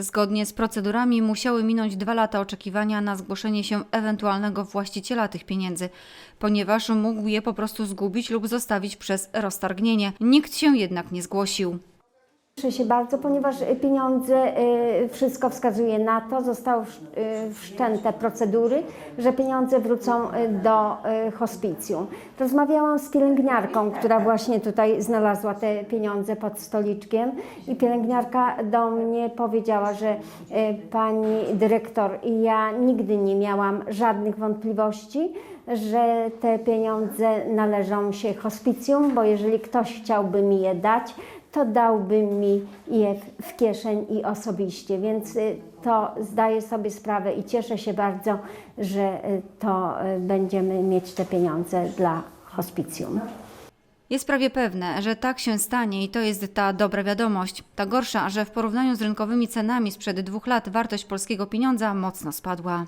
Zgodnie z procedurami musiały minąć dwa lata oczekiwania na zgłoszenie się ewentualnego właściciela tych pieniędzy, ponieważ mógł je po prostu zgubić lub zostawić przez roztargnienie. Nikt się jednak nie zgłosił. Cieszę się bardzo, ponieważ pieniądze, y, wszystko wskazuje na to, zostały wsz- y, wszczęte procedury, że pieniądze wrócą y, do y, hospicjum. Rozmawiałam z pielęgniarką, która właśnie tutaj znalazła te pieniądze pod stoliczkiem i pielęgniarka do mnie powiedziała, że y, pani dyrektor i ja nigdy nie miałam żadnych wątpliwości, że te pieniądze należą się hospicjum, bo jeżeli ktoś chciałby mi je dać, to dałby mi je w- w kieszeń i osobiście, więc y, to zdaję sobie sprawę i cieszę się bardzo, że y, to y, będziemy mieć te pieniądze dla hospicjum. Jest prawie pewne, że tak się stanie i to jest ta dobra wiadomość. Ta gorsza, że w porównaniu z rynkowymi cenami sprzed dwóch lat wartość polskiego pieniądza mocno spadła.